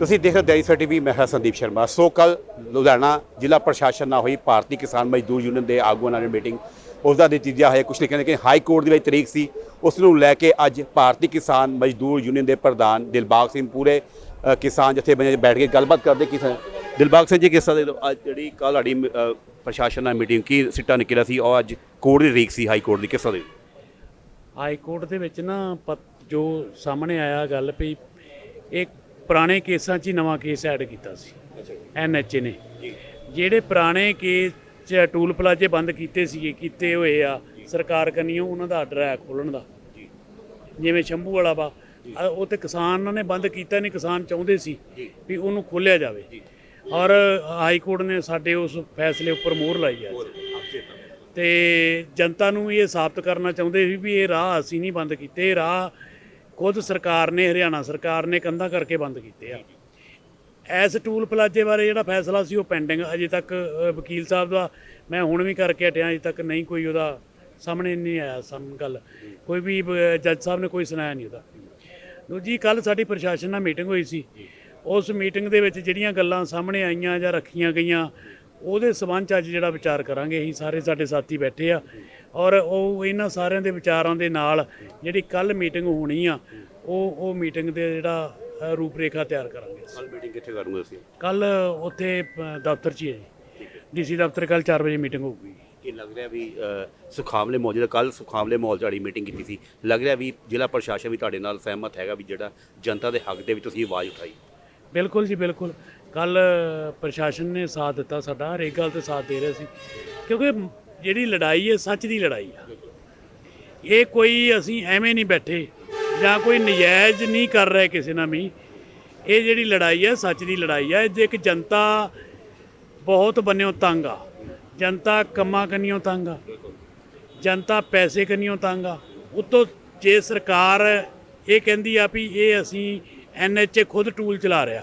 ਤੁਸੀਂ ਦੇਖ ਰਹੇ ਹੋ ਡੈਰੀ ਟੀਵੀ, ਮੈਂ ਹਾਂ ਸੰਦੀਪ ਸ਼ਰਮਾ। ਸੋ ਕੱਲ ਲੁਧਿਆਣਾ ਜ਼ਿਲ੍ਹਾ ਪ੍ਰਸ਼ਾਸਨ ਨਾਲ ਹੋਈ ਭਾਰਤੀ ਕਿਸਾਨ ਮਜ਼ਦੂਰ ਯੂਨੀਅਨ ਦੇ ਆਗੂਆਂ ਨਾਲ ਮੀਟਿੰਗ। ਉਸ ਦਾ ਨਤੀਜਾ ਹੋਇਆ ਕੁਝ ਲਿਖਿਆ ਕਿ ਹਾਈ ਕੋਰਟ ਦੀ ਵਿੱਚ ਤਰੀਕ ਸੀ। ਉਸ ਨੂੰ ਲੈ ਕੇ ਅੱਜ ਭਾਰਤੀ ਕਿਸਾਨ ਮਜ਼ਦੂਰ ਯੂਨੀਅਨ ਦੇ ਪ੍ਰਧਾਨ ਦਿਲਬਾਗ ਸਿੰਘ ਪੂਰੇ ਕਿਸਾਨ ਜਥੇਬੰਦੀਆਂ 'ਚ ਬੈਠ ਕੇ ਗੱਲਬਾਤ ਕਰਦੇ। ਕਿਸਾਨ ਦਿਲਬਾਗ ਸਿੰਘ ਜੀ, ਕਿਸ ਤਰ੍ਹਾਂ ਦੇ ਅੱਜ ਜਿਹੜੀ ਕੱਲ ਸਾਡੀ ਪ੍ਰਸ਼ਾਸਨ ਨਾਲ ਮੀਟਿੰਗ, ਕੀ ਸਿੱਟਾ ਨਿਕਲਿਆ ਸੀ? ਔਰ ਅੱਜ ਕੋਰਟ ਦੀ ਤਰੀਕ ਸੀ ਹਾਈ ਕੋਰਟ ਦੀ, ਕਿਸ ਤਰ੍ਹਾਂ ਦੀ? ਹਾਈ ਕੋਰਟ ਦੇ ਵਿੱਚ ਨਾ ਪਤ- ਜੋ ਸਾਹਮਣੇ ਆਇਆ ਗੱਲ ਵੀ, ਇਹ ਪੁਰਾਣੇ ਕੇਸਾਂ 'ਚ ਹੀ ਨਵਾਂ ਕੇਸ ਐਡ ਕੀਤਾ ਸੀ। ਐਨਐਚਏ ਨੇ। ਜਿਹੜੇ ਪੁਰਾਣੇ ਕੇਸ 'ਚ ਟੂਲ ਪਲਾਜੇ ਬੰਦ ਕੀਤੇ ਸੀਗੇ ਕੀਤੇ ਹੋਏ ਆ ਸਰਕਾਰ ਕੰਨੀਓ ਉਹਨਾਂ ਦਾ ਆਰਡਰ ਹੈ ਖੋਲਣ ਦਾ। ਜਿਵੇਂ ਸ਼ੰਭੂ ਵਾਲਾ ਵਾ ਉਹ ਤੇ ਕਿਸਾਨਾਂ ਨੇ ਬੰਦ ਕੀਤਾ ਨਹੀਂ ਕਿਸਾਨ ਚਾਹੁੰਦੇ ਸੀ ਵੀ ਉਹਨੂੰ ਖੋਲਿਆ ਜਾਵੇ। ਔਰ ਹਾਈ ਕੋਰਟ ਨੇ ਸਾਡੇ ਉਸ ਫੈਸਲੇ ਉੱਪਰ ਮੋਹਰ ਲਾਈ ਹੈ ਤੇ ਜਨਤਾ ਨੂੰ ਇਹ ਸਾਬਤ ਕਰਨਾ ਚਾਹੁੰਦੇ ਸੀ ਵੀ ਇਹ ਰਾਹ ਅਸੀਂ ਨਹੀਂ ਬੰਦ ਕੀਤੇ ਇਹ ਰਾਹ ਖੁਦ ਸਰਕਾਰ ਨੇ ਹਰਿਆਣਾ ਸਰਕਾਰ ਨੇ ਕੰਧਾਂ ਕਰਕੇ ਬੰਦ ਕੀਤੇ ਆ। ਐਸ ਟੂਲ ਪਲਾਜੇ ਬਾਰੇ ਜਿਹੜਾ ਫੈਸਲਾ ਸੀ ਉਹ ਪੈਂਡਿੰਗ ਅਜੇ ਤੱਕ ਵਕੀਲ ਸਾਹਿਬ ਦਾ ਮੈਂ ਹੁਣ ਵੀ ਕਰਕੇ ਹਟਿਆ ਅਜੇ ਤੱਕ ਨਹੀਂ ਕੋਈ ਉਹਦਾ ਸਾਹਮਣੇ ਨਹੀਂ ਆਇਆ ਸਮ ਗੱਲ। ਕੋਈ ਵੀ ਅ, ਜੱਜ ਸਾਹਿਬ ਨੇ ਕੋਈ ਸੁਣਾਇਆ ਨਹੀਂ ਉਹਦਾ। ਦੂਜੀ ਕੱਲ ਸਾਡੀ ਪ੍ਰਸ਼ਾਸਨ ਨਾਲ ਮੀਟਿੰਗ ਹੋਈ ਸੀ। ਉਸ ਮੀਟਿੰਗ ਦੇ ਵਿੱਚ ਜਿਹੜੀਆਂ ਗੱਲਾਂ ਸਾਹਮਣੇ ਆਈਆਂ ਜਾਂ ਰੱਖੀਆਂ ਗਈਆਂ ਉਹਦੇ ਸਬੰਧ 'ਚ ਅੱਜ ਜਿਹੜਾ ਵਿਚਾਰ ਕਰਾਂਗੇ ਅਸੀਂ ਸਾਰੇ ਸਾਡੇ ਸਾਥੀ ਬੈਠੇ ਆ ਔਰ ਉਹ ਇਹਨਾਂ ਸਾਰਿਆਂ ਦੇ ਵਿਚਾਰਾਂ ਦੇ ਨਾਲ ਜਿਹੜੀ ਕੱਲ ਮੀਟਿੰਗ ਹੋਣੀ ਆ ਉਹ ਉਹ ਮੀਟਿੰਗ ਦੇ ਜਿਹੜਾ ਰੂਪਰੇਖਾ ਤਿਆਰ ਕਰਾਂਗੇ ਕੱਲ ਮੀਟਿੰਗ ਕਿੱਥੇ ਕਰੂਗੇ ਅਸੀਂ? ਕੱਲ ਉੱਥੇ ਦਫ਼ਤਰ 'ਚ ਹੀ ਹੈ ਜੀ। ਡੀਸੀ ਦਫ਼ਤਰ ਕੱਲ 4 ਵਜੇ ਮੀਟਿੰਗ ਹੋਊਗੀ। ਕੀ ਲੱਗ ਰਿਹਾ ਵੀ ਅ, ਸੁਖਾਵਲੇ ਮੌਜੂਦਾ ਕੱਲ ਸੁਖਾਵਲੇ ਮੌਲ ਤੁਹਾਡੀ ਮੀਟਿੰਗ ਕੀਤੀ ਸੀ। ਲੱਗ ਰਿਹਾ ਵੀ ਜ਼ਿਲ੍ਹਾ ਪ੍ਰਸ਼ਾਸਨ ਵੀ ਤੁਹਾਡੇ ਨਾਲ ਸਹਿਮਤ ਹੈਗਾ ਵੀ ਜਿਹੜਾ ਜਨਤਾ ਦੇ ਹੱਕ ਦੇ ਵਿੱਚ ਤੁਸੀਂ ਆਵਾਜ਼ ਉਠਾਈ। ਬਿਲਕੁਲ ਜੀ ਬਿਲਕੁਲ। ਕੱਲ ਪ੍ਰਸ਼ਾਸਨ ਨੇ ਸਾਥ ਦਿੱਤਾ ਸਾਡਾ, ਹਰੇਕ ਗੱਲ ਤੇ ਸਾਥ ਦੇ ਰਿਹਾ ਸੀ। ਕਿਉਂਕਿ ਜਿਹੜੀ ਲੜਾਈ ਹੈ, ਸੱਚ ਦੀ ਲੜਾਈ ਆ। ਇਹ ਕੋਈ ਅਸੀਂ ਐਵੇਂ ਨਹੀਂ ਬੈਠੇ, ਜਾਂ ਕੋਈ ਨਜਾਇਜ਼ ਨਹੀਂ ਕਰ ਰਹੇ ਕਿਸੇ ਨਾਲ ਵੀ। ਇਹ ਜਿਹੜੀ ਲੜਾਈ ਹੈ ਸੱਚ ਦੀ ਲੜਾਈ ਹੈ ਜੇ ਇੱਕ ਜਨਤਾ ਬਹੁਤ ਬੰਨਿਓ ਤੰਗ ਆ। ਜਨਤਾ ਕੰਮਾਂ ਕੰਨੀਓ ਤੰਗ ਆ। ਜਨਤਾ ਪੈਸੇ ਕੰਨੀਓ ਤੰਗ ਆ। ਉਤੋਂ ਜੇ ਸਰਕਾਰ ਇਹ ਕਹਿੰਦੀ ਆ ਵੀ ਇਹ ਅਸੀਂ ਐਨਐਚਏ ਖੁਦ ਟੂਲ ਚਲਾ ਰਿਹਾ।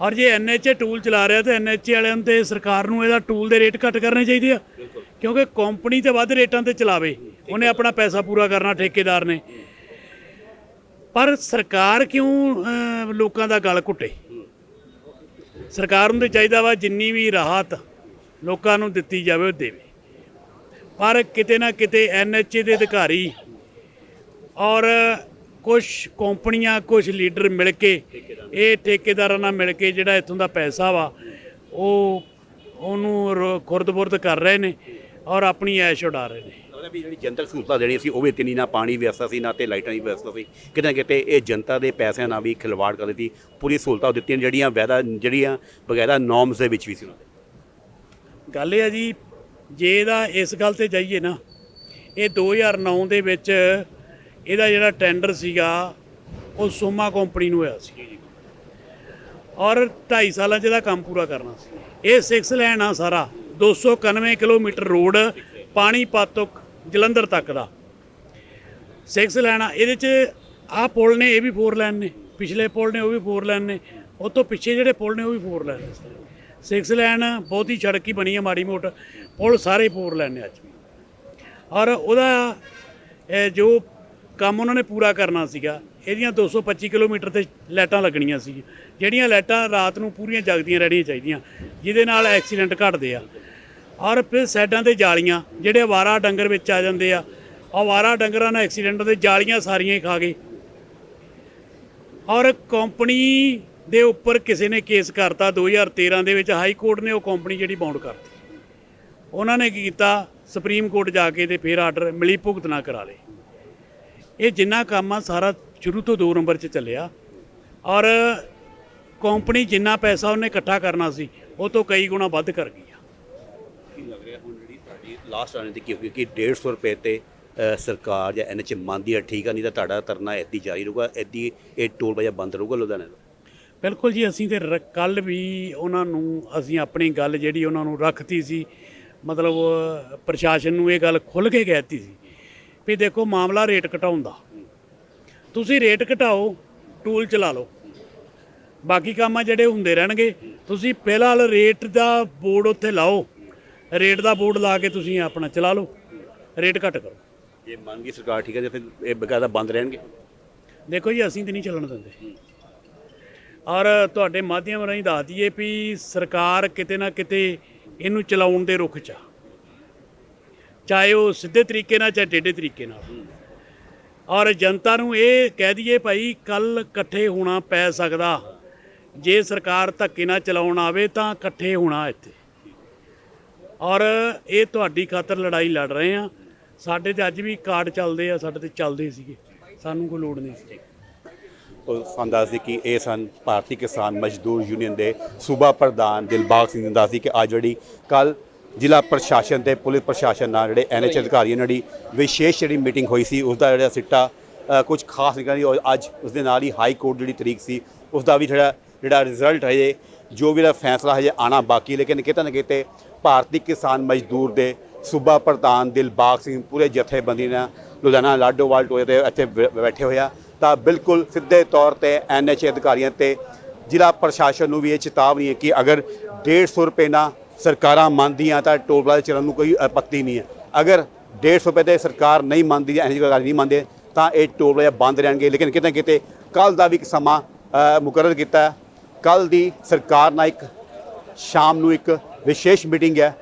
ਔਰ ਜੇ ਐਨਐਚਏ ਟੂਲ ਚਲਾ ਰਿਹਾ ਤੇ ਐਨਐਚਏ ਵਾਲਿਆਂ ਤੇ ਸਰਕਾਰ ਨੂੰ ਇਹਦਾ ਟੂਲ ਦੇ ਰੇਟ ਘੱਟ ਕਰਨੇ ਚਾਹੀਦੇ ਆ। ਕਿਉਂਕਿ ਕੰਪਨੀ ਤੇ ਵੱਧ ਰੇਟਾਂ ਤੇ ਚਲਾਵੇ। ਉਹਨੇ ਆਪਣਾ ਪੈਸਾ ਪੂਰਾ ਕਰਨਾ ਠੇਕੇਦਾਰ ਨੇ। ਪਰ ਸਰਕਾਰ ਕਿਉਂ ਲੋਕਾਂ ਦਾ ਗਲ ਘੁੱਟੇ? ਸਰਕਾਰ ਨੂੰ ਤੇ ਚਾਹੀਦਾ ਵਾ ਜਿੰਨੀ ਵੀ ਰਾਹਤ ਲੋਕਾਂ ਨੂੰ ਦਿੱਤੀ ਜਾਵੇ ਉਹ ਦੇਵੇ। ਪਰ ਕਿਤੇ ਨਾ ਕਿਤੇ ਐਨਐਚਏ ਦੇ ਅਧਿਕਾਰੀ ਔਰ ਕੁਝ ਕੰਪਨੀਆਂ ਕੁਝ ਲੀਡਰ ਮਿਲ ਕੇ ਇਹ ਠੇਕੇਦਾਰਾਂ ਨਾਲ ਮਿਲ ਕੇ ਜਿਹੜਾ ਇੱਥੋਂ ਦਾ ਪੈਸਾ ਵਾ ਉਹ ਉਹਨੂੰ ਖੁਰਦ-ਬੁਰਦ ਕਰ ਰਹੇ ਨੇ ਔਰ ਆਪਣੀ ਐਸ਼ ਉਡਾ ਰਹੇ ਨੇ। ਲੱਗਦਾ ਵੀ ਜਿਹੜੀ ਜਨਤਕ ਸਹੂਲਤਾਂ ਦੇਣੀ ਸੀ ਉਹ ਵੀ ਤਿੰਨੀ ਨਾ ਪਾਣੀ ਵਿਵਸਥਾ ਸੀ ਨਾ ਤੇ ਲਾਈਟਾਂ ਦੀ ਵਿਵਸਥਾ ਸੀ। ਕਿਤੇ ਨਾ ਕਿਤੇ ਇਹ ਜਨਤਾ ਦੇ ਪੈਸਿਆਂ ਨਾਲ ਵੀ ਖਿਲਵਾੜ ਕਰ ਦਿੱਤੀ ਪੂਰੀ ਸਹੂਲਤਾਂ ਦਿੱਤੀਆਂ ਜਿਹੜੀਆਂ ਵਾਅਦਾ ਜਿਹੜੀਆਂ ਬਗੈਰਾ ਨੋਰਮਸ ਦੇ ਵਿੱਚ ਵੀ ਸੀ ਉਹਨਾਂ ਦੇ। ਗੱਲ ਇਹ ਆ ਜੀ ਜੇ ਇਹਦਾ ਇਸ ਗੱਲ ਤੇ ਜਾਈਏ ਨਾ ਇਹ 2009 ਦੇ ਵਿੱਚ ਇਹਦਾ ਜਿਹੜਾ ਟੈਂਡਰ ਸੀਗਾ, ਉਹ ਸੋਮਾ ਕੰਪਨੀ ਨੂੰ ਹੋਇਆ ਸੀ ਔਰ 2.5 ਸਾਲਾਂ 'ਚ ਇਹਦਾ ਕੰਮ ਪੂਰਾ ਕਰਨਾ ਸੀ। ਇਹ 6 ਲੈਣ ਆ ਸਾਰਾ 291 ਕਿਲੋਮੀਟਰ ਰੋਡ ਪਾਣੀਪਤ ਤੋਂ ਜਲੰਧਰ ਤੱਕ ਦਾ। 6 ਲੈਣ ਆ, ਇਹਦੇ 'ਚ ਆਹ ਪੁਲ ਨੇ, ਇਹ ਵੀ 4 ਲੈਣ ਨੇ। ਪਿਛਲੇ ਪੁਲ ਨੇ, ਉਹ ਵੀ 4 ਲੈਣ ਨੇ। ਉਹ ਤੋਂ ਪਿੱਛੇ ਜਿਹੜੇ ਪੁਲ ਨੇ, ਉਹ ਵੀ 4 ਲੈਣ ਨੇ। ਸਿਕਸ ਲੈਨ ਬਹੁਤੀ ਸੜਕ ਹੀ ਬਣੀ ਹੈ ਮਾੜੀ ਮੋਟ। ਪੁਲ ਸਾਰੇ 4 ਲੈਨ ਨੇ ਅੱਜ ਵੀ। ਔਰ ਉਹਦਾ ਜੋ ਕੰਮ ਉਹਨਾਂ ਨੇ ਪੂਰਾ ਕਰਨਾ ਸੀਗਾ। ਇਹਦੀਆਂ 225 ਕਿਲੋਮੀਟਰ ਤੇ ਲਾਈਟਾਂ ਲੱਗਣੀਆਂ ਸੀ। ਜਿਹੜੀਆਂ ਲਾਈਟਾਂ ਰਾਤ ਨੂੰ ਪੂਰੀਆਂ ਜਗਦੀਆਂ ਰਹਿਣੀਆਂ ਚਾਹੀਦੀਆਂ, ਜਿਹਦੇ ਨਾਲ ਐਕਸੀਡੈਂਟ ਘਟਦੇ ਆ। ਔਰ ਫਿਰ ਸਾਈਡਾਂ ਤੇ ਜਾਲੀਆਂ, ਜਿਹੜੇ ਅਵਾਰਾ ਡੰਗਰ ਵਿੱਚ ਆ ਜਾਂਦੇ ਆ। ਅਵਾਰਾ ਡੰਗਰਾਂ ਨਾਲ ਐਕਸੀਡੈਂਟ ਦੇ ਜਾਲੀਆਂ ਸਾਰੀਆਂ ਹੀ ਖਾ ਗਏ। ਔਰ ਕੰਪਨੀ ਦੇ ਉੱਪਰ ਕਿਸੇ ਨੇ ਕੇਸ ਕਰਤਾ 2013 ਦੇ ਵਿੱਚ, ਹਾਈ ਕੋਰਟ ਨੇ ਉਹ ਕੰਪਨੀ ਜਿਹੜੀ ਬਾਉਂਡ ਕਰਤੀ। ਉਹਨਾਂ ਨੇ ਕੀ ਕੀਤਾ, ਸੁਪਰੀਮ ਕੋਰਟ ਜਾ ਕੇ ਤੇ ਫਿਰ ਆਰਡਰ ਮਿਲੀ, ਭੁਗਤ ਨਾ ਕਰਾ ਲਏ। ਇਹ ਜਿੰਨਾ ਕੰਮ ਆ ਸਾਰਾ ਸ਼ੁਰੂ ਤੋਂ 2 ਨੰਬਰ 'ਚ ਚੱਲਿਆ। ਔਰ ਕੰਪਨੀ ਜਿੰਨਾ ਪੈਸਾ ਉਹਨੇ ਇਕੱਠਾ ਕਰਨਾ ਸੀ ਉਹ ਤੋਂ ਕਈ ਗੁਣਾ ਵੱਧ ਕਰ ਗਈ ਆ। ਕੀ ਲੱਗ ਰਿਹਾ ਹੁਣ ਜਿਹੜੀ ਤੁਹਾਡੀ ਲਾਸਟ ਆਣੇ ਦੀ ਕੀ ਹੋਈ? ਕਿ 150 ਰੁਪਏ ਤੇ ਸਰਕਾਰ ਜਾਂ ਐਨਐਚ ਮੰਨਦੀ ਹੈ ਠੀਕ ਆ ਨਹੀਂ ਤਾਂ ਤੁਹਾਡਾ ਤਰਨਾ ਐਦੀ ਜਾਰੀ ਰਹੂਗਾ ਐਦੀ ਇਹ ਟੋਲ ਵਜਾ ਬੰਦ ਰਹੂਗਾ ਲੁਧਿਆਣੇ ਦਾ ਬਿਲਕੁਲ ਜੀ ਅਸੀਂ ਤੇ ਕੱਲ ਵੀ ਉਹਨਾਂ ਨੂੰ ਅਸੀਂ ਆਪਣੀ ਗੱਲ ਜਿਹੜੀ ਉਹਨਾਂ ਨੂੰ ਰੱਖਤੀ ਸੀ ਮਤਲਬ ਪ੍ਰਸ਼ਾਸਨ ਨੂੰ ਇਹ ਗੱਲ ਖੁੱਲ ਕੇ ਕਹਿਤੀ ਸੀ ਵੀ ਦੇਖੋ ਮਾਮਲਾ ਰੇਟ ਘਟਾਉਣ ਦਾ। ਤੁਸੀਂ ਰੇਟ ਘਟਾਓ ਟੂਲ ਚਲਾ ਲਓ। ਬਾਕੀ ਕੰਮ ਆ ਜਿਹੜੇ ਹੁੰਦੇ ਰਹਿਣਗੇ ਤੁਸੀਂ ਫਿਲਹਾਲ ਰੇਟ ਦਾ ਬੋਰਡ ਉੱਥੇ ਲਾਓ। ਰੇਟ ਦਾ ਬੋਰਡ ਲਾ ਕੇ ਤੁਸੀਂ ਆਪਣਾ ਚਲਾ ਲਓ। ਰੇਟ ਘਟ ਕਰੋ। ਜੇ ਮੰਨ ਗਈ ਸਰਕਾਰ ਠੀਕ ਹੈ ਤੇ ਫਿਰ ਇਹ ਬਕਾਇਦਾ ਬੰਦ ਰਹਿਣਗੇ? ਦੇਖੋ ਜੀ ਅਸੀਂ ਤੇ ਨਹੀਂ ਚੱਲਣ ਦਿੰਦੇ। ਔਰ ਤੁਹਾਡੇ ਮਾਧਿਅਮ ਰਾਹੀਂ ਦੱਸ ਦਈਏ ਵੀ ਸਰਕਾਰ ਕਿਤੇ ਨਾ ਕਿਤੇ ਇਹਨੂੰ ਚਲਾਉਣ ਦੇ ਰੁਖ 'ਚ ਆ। ਚਾਹੇ ਉਹ ਸਿੱਧੇ ਤਰੀਕੇ ਨਾਲ ਚਾਹੇ ਟੇਢੇ ਤਰੀਕੇ ਨਾਲ। ਔਰ ਜਨਤਾ ਨੂੰ ਇਹ ਕਹਿ ਦਈਏ ਭਾਈ ਕੱਲ ਇਕੱਠੇ ਹੋਣਾ ਪੈ ਸਕਦਾ। ਜੇ ਸਰਕਾਰ ਧੱਕੇ ਨਾਲ ਚਲਾਉਣ ਆਵੇ ਤਾਂ ਇਕੱਠੇ ਹੋਣਾ ਇੱਥੇ। ਔਰ ਇਹ ਤੁਹਾਡੀ ਖਾਤਰ ਲੜਾਈ ਲੜ ਰਹੇ ਆ ਸਾਡੇ ਤੇ ਅੱਜ ਵੀ ਕਾਰਡ ਚੱਲਦੇ ਆ, ਸਾਡੇ ਤੇ ਚੱਲਦੇ ਸੀਗੇ। ਸਾਨੂੰ ਕੋਈ ਲੋੜ ਨਹੀਂ ਸੀ। ਉਹ ਸਾਨੂੰ ਦੱਸਦੇ ਕਿ ਇਹ ਸਨ ਭਾਰਤੀ ਕਿਸਾਨ ਮਜ਼ਦੂਰ ਯੂਨੀਅਨ ਦੇ ਸੂਬਾ ਪ੍ਰਧਾਨ ਦਿਲਬਾਗ ਸਿੰਘ ਨੇ ਦੱਸਦੀ ਕਿ ਅੱਜ ਜਿਹੜੀ ਕੱਲ ਜ਼ਿਲ੍ਹਾ ਪ੍ਰਸ਼ਾਸਨ ਤੇ ਪੁਲਿਸ ਪ੍ਰਸ਼ਾਸਨ ਨਾਲ ਜਿਹੜੇ ਐਨਐਚ ਅਧਿਕਾਰੀਆਂ ਨਾਲ ਜਿਹੜੀ ਵਿਸ਼ੇਸ਼ ਜਿਹੜੀ ਮੀਟਿੰਗ ਹੋਈ ਸੀ ਉਸ ਦਾ ਜਿਹੜਾ ਸਿੱਟਾ ਕੁਝ ਖਾਸ ਨਿਕਲਿਆ ਨਹੀਂ ਔਰ ਅੱਜ ਉਸ ਦੇ ਨਾਲ ਹੀ ਹਾਈ ਕੋਰਟ ਜਿਹੜੀ ਤਰੀਕ ਸੀ ਉਸ ਦਾ ਵੀ ਜਿਹੜਾ ਜਿਹੜਾ ਰਿਜ਼ਲਟ ਹੈ ਜੋ ਵੀ ਦਾ ਫੈਸਲਾ ਹਜੇ ਆਣਾ ਬਾਕੀ ਲੇਕਿਨ ਕਿਤੇ ਨਾ ਕਿਤੇ ਭਾਰਤੀ ਕਿਸਾਨ ਮਜ਼ਦੂਰ ਦੇ ਸੂਬਾ ਪ੍ਰਧਾਨ ਦਿਲਬਾਗ ਸਿੰਘ ਪੂਰੇ ਜਥੇਬੰਦੀ ਨਾਲ ਲੁਧਿਆਣਾ ਲਾਡੋਵਾਲ ਟੋਏ ਤੇ ਇੱਥੇ ਬੈਠੇ ਹੋਇਆ ਤਾਂ ਬਿਲਕੁਲ ਸਿੱਧੇ ਤੌਰ ਤੇ ਐਨਐਚ ਅਧਿਕਾਰੀਆਂ ਤੇ ਜ਼ਿਲ੍ਹਾ ਪ੍ਰਸ਼ਾਸਨ ਨੂੰ ਵੀ ਇਹ ਚੇਤਾਵਨੀ ਹੈ ਕਿ ਅਗਰ 150 ਰੁਪਏ ਨਾਲ ਸਰਕਾਰਾਂ ਮੰਨਦੀਆਂ ਤਾਂ ਟੋਲ ਪਲਾਜ਼ਾ ਚੱਲਣ ਨੂੰ ਕੋਈ ਆਪੱਤੀ ਨਹੀਂ ਹੈ। ਅਗਰ 150 ਰੁਪਏ ਤੇ ਸਰਕਾਰ ਨਹੀਂ ਮੰਨਦੀ ਜਾਂ ਐਨਐਚ ਅਧਿਕਾਰੀ ਨਹੀਂ ਮੰਨਦੇ ਤਾਂ ਇਹ ਟੋਲ ਪਲਾਜ਼ਾ ਬੰਦ ਰਹਿਣਗੇ। ਲੇਕਿਨ ਕਿਤੇ ਨਾ ਕਿਤੇ ਕੱਲ ਦਾ ਵੀ ਇੱਕ ਸਮਾਂ ਅ, ਮੁਕਰਰ ਕੀਤਾ ਹੈ। ਕੱਲ ਦੀ ਸਰਕਾਰ ਨਾਲ ਇੱਕ ਸ਼ਾਮ ਨੂੰ ਇੱਕ ਵਿਸ਼ੇਸ਼ ਮੀਟਿੰਗ ਹੈ।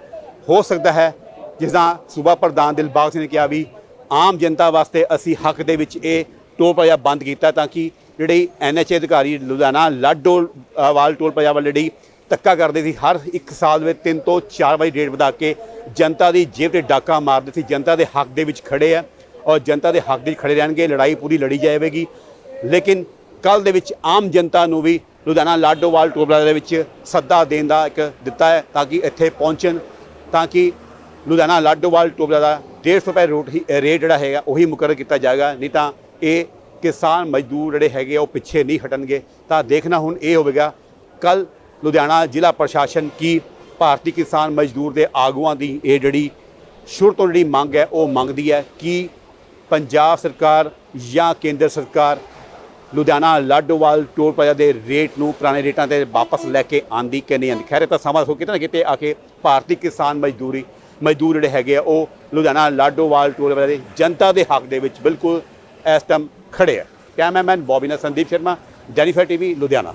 ਹੋ ਸਕਦਾ ਹੈ ਜਿਸ ਦਾ ਸੂਬਾ ਪ੍ਰਧਾਨ ਦਿਲਬਾਗ ਸਿੰਘ ਨੇ ਕਿਹਾ ਵੀ ਆਮ ਜਨਤਾ ਵਾਸਤੇ ਅਸੀਂ ਹੱਕ ਦੇ ਵਿੱਚ ਇਹ ਟੋਲ ਪਲਾਜ਼ਾ ਬੰਦ ਕੀਤਾ ਤਾਂ ਕਿ ਜਿਹੜੀ ਐਨਐਚ ਅਧਿਕਾਰੀ Ludhiana Ladowal toll plaza ਵਾਲੇ ਜਿਹੜੀ ਧੱਕਾ ਕਰਦੇ ਸੀ। ਹਰ ਇੱਕ ਸਾਲ ਵਿੱਚ ਤਿੰਨ ਤੋਂ ਚਾਰ ਵਾਰੀ ਰੇਟ ਵਧਾ ਕੇ ਜਨਤਾ ਦੀ ਜੇਬ ਤੇ ਡਾਕਾ ਮਾਰਦੇ ਸੀ। ਜਨਤਾ ਦੇ ਹੱਕ ਦੇ ਵਿੱਚ ਖੜੇ ਆ ਔਰ ਜਨਤਾ ਦੇ ਹੱਕ ਦੇ ਵਿੱਚ ਖੜੇ ਰਹਿਣਗੇ। ਲੜਾਈ ਪੂਰੀ ਲੜੀ ਜਾਵੇਗੀ। ਲੇਕਿਨ ਕੱਲ ਦੇ ਵਿੱਚ ਆਮ ਜਨਤਾ ਨੂੰ ਵੀ ਲੁਧਿਆਣਾ ਲਾਡੋਵਾਲ ਟੋਲ ਪਲਾਜ਼ਾ ਦੇ ਵਿੱਚ ਸੱਦਾ ਦੇਣ ਦਾ ਇੱਕ ਦਿੱਤਾ ਹੈ ਤਾਂ ਕਿ ਇੱਥੇ ਪਹੁੰਚਣ ਤਾਂ ਕਿ ਲੁਧਿਆਣਾ ਲਾਡੋਵਾਲ ਟੋਲ ਪਲਾਜ਼ਾ 150 ਰੁਪਏ ਰੋਟ ਹੀ ਰੇਟ ਜਿਹੜਾ ਹੈਗਾ ਉਹੀ ਮੁਕਰਰ ਕੀਤਾ ਜਾਏਗਾ। ਨਹੀਂ ਤਾਂ ਇਹ ਕਿਸਾਨ ਮਜ਼ਦੂਰ ਜਿਹੜੇ ਹੈਗੇ ਆ, ਉਹ ਪਿੱਛੇ ਨਹੀਂ ਹਟਣਗੇ। ਤਾਂ ਦੇਖਣਾ ਹੁਣ ਇਹ ਹੋਵੇਗਾ ਕੱਲ ਲੁਧਿਆਣਾ ਜ਼ਿਲ੍ਹਾ ਪ੍ਰਸ਼ਾਸਨ ਕੀ ਭਾਰਤੀ ਕਿਸਾਨ ਮਜ਼ਦੂਰ ਦੇ ਆਗੂਆਂ ਦੀ ਇਹ ਜਿਹੜੀ ਸ਼ੁਰੂ ਤੋਂ ਜਿਹੜੀ ਮੰਗ ਹੈ, ਉਹ ਮੰਗਦੀ ਹੈ ਕਿ ਪੰਜਾਬ ਸਰਕਾਰ ਜਾਂ ਕੇਂਦਰ ਸਰਕਾਰ ਲੁਧਿਆਣਾ ਲਾਡੋਵਾਲ ਟੋਲ ਪਲਾਜ਼ਾ ਦੇ ਰੇਟ ਨੂੰ ਪੁਰਾਣੇ ਰੇਟਾਂ ਤੇ ਵਾਪਸ ਲੈ ਕੇ ਆਂਦੀ ਕਿ ਨਹੀਂ ਆਂਦੀ? ਖੈਰ ਤਾਂ ਸਮਾਂ ਹੋ ਕਿਤੇ ਨਾ ਕਿਤੇ ਆ ਕੇ ਭਾਰਤੀ ਕਿਸਾਨ ਮਜ਼ਦੂਰੀ, ਮਜ਼ਦੂਰ ਜਿਹੜੇ ਹੈਗੇ ਆ, ਉਹ ਲੁਧਿਆਣਾ ਲਾਡੋਵਾਲ ਟੋਲ ਪਲਾਜ਼ਾ ਦੇ ਜਨਤਾ ਦੇ ਹੱਕ ਦੇ ਵਿੱਚ ਬਿਲਕੁਲ ਇਸ ਟਾਈਮ ਖੜੇ ਆ। ਕੈਮਰਾਮੈਨ ਬੋਬੀ ਨਾਲ ਸੰਦੀਪ ਸ਼ਰਮਾ, ਜੈਨੀਫਰ ਟੀਵੀ, ਲੁਧਿਆਣਾ।